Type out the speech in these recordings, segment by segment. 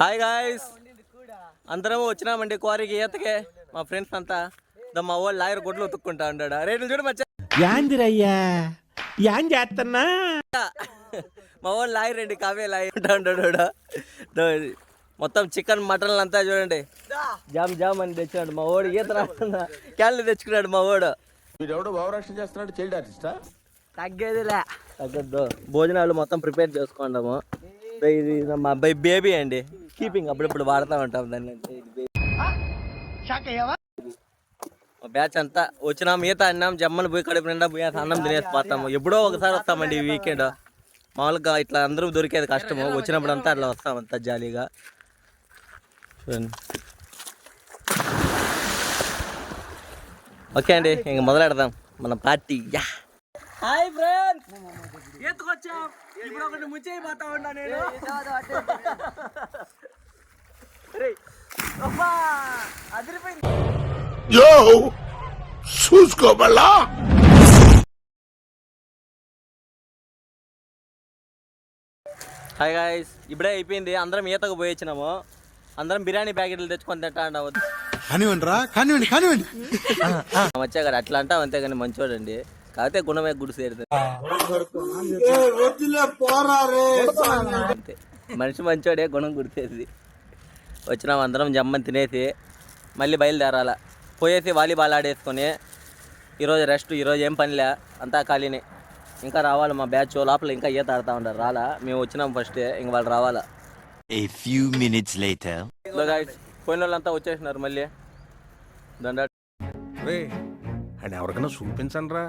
Hi guys అందరం వచ్చినామండి క్వారీకి ఈతకే మా friends అంతా. దా మా వాళ్ళు లాయర్ గుడ్లు ఉతుక్కుంటా ఉంటాడు రేట్లు చూడు మచ్చా. యాందిరయ్యా. యాన్ చేస్తున్నా మా వాళ్ళు లాయర్ అండి కావే లాయర్ ఉంటా ఉంటాడు. మొత్తం చికెన్ మటన్ అంతా చూడండి. జామ్ జామ్ అని తెచ్చినాడు. మా వాడు ఈత రాకుండా క్యాన్లు తెచ్చుకున్నాడు మా వాడు. వీడెవడో భావరక్షణ చేస్తున్నాడు చైల్డ్ ఆర్టిస్టా? తగ్గేదిలే. తగ్గద్దు. భోజనాలు మొత్తం ప్రిపేర్ చేసుకుంటాము. ఇది మా అబ్బాయి బేబీ అండి. కీపింగ్ అప్పుడప్పుడు వాడుతూ ఉంటాం దాన్ని. మా బ్యాచ్ అంతా వచ్చినాం ఈత అన్నాం జమ్మని పోయి కడుపు నిండా పోయి అన్నం తినేసి పోతాము ఎప్పుడో ఒకసారి వస్తామండి ఈ వీకెండ్ మామూలుగా ఇట్లా అందరూ దొరికేది కష్టము. వచ్చినప్పుడు అంతా అట్లా వస్తాం అంతా జాలీగా. ఓకే అండి ఇంక మొదలెడదాం. మన పార్టీ. యా! Hi friends. ఎత్తుకొచ్చాం. ఇప్పుడు ఒకటి ఉన్నా నేను. అదిరిపోయింది. యో చూసుకోబల్లా హాయ్ గాయస్ ఇప్పుడే అయిపోయింది. అందరం ఈతకు పోయి వచ్చినాము అందరం బిర్యానీ ప్యాకెట్లు తెచ్చుకొని తింటా కానివ్వండి రా కానివ్వండి కానివ్వండి. వచ్చా కదా అట్లా అంటాం అంతేగాని మంచోడండి. కాకపోతే గుణమే గుడి సేరుతుంది. అంతే. మనిషి మంచోడే గుణం గుడిసేది వచ్చినాం అందరం జమ్మని తినేసి మళ్ళీ బయలుదేరాల. పోయేసి వాలీబాల్ ఆడేసుకొని ఈరోజు రెస్ట్ ఈరోజు ఏం పనిలే అంతా ఖాళీనే. ఇంకా రావాలి మా బ్యాచ్ లోపల ఇంకా ఈత ఆడుతూ ఉంటారు రాలా మేము వచ్చినాం ఫస్ట్ ఇంక వాళ్ళు రావాలా. A few minutes later. ఇదిగో guys, పోయిన వాళ్ళంతా వచ్చేసినారు మళ్ళీ. దండ అండ్ ఎవరికైనా చూపించండి రా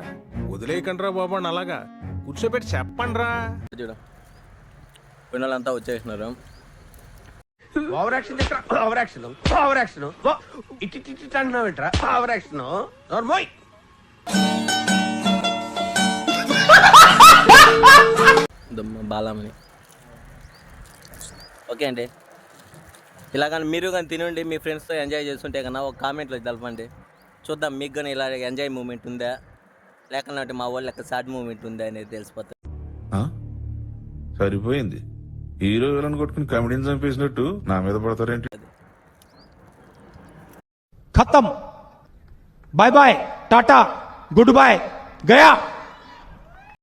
వదిలేయకండి రా బాబు అని అలాగా. కూర్చోబెట్టి చెప్పండి రా చూడు. వాళ్ళంతా వచ్చేసినారు. Over action over action over action ఇట్టి ఇట్టి అంటున్నావు ఏంట్రా? ఓవర్ యాక్షన్ నోర్మోయ్ దమ్మ బాలమని ఓకే అండి. ఇలా కానీ మీరు కానీ తినండి మీ ఫ్రెండ్స్తో ఎంజాయ్ చేస్తుంటే కన్నా ఒక కామెంట్లో తెలపండి. చూద్దాం మీకు కానీ ఇలా ఎంజాయ్ మూమెంట్ ఉందా? లేకపోతే మా వాళ్ళ లెక్క సాడ్ మూమెంట్ ఉందా అనేది తెలిసిపోతుంది. సరిపోయింది. హీరో విలన్ కొట్టుకుని కమెడీని చంపేసినట్టు నా మీద పడతారేంటి? ఖతం. Bye bye Tata good boy Gaya.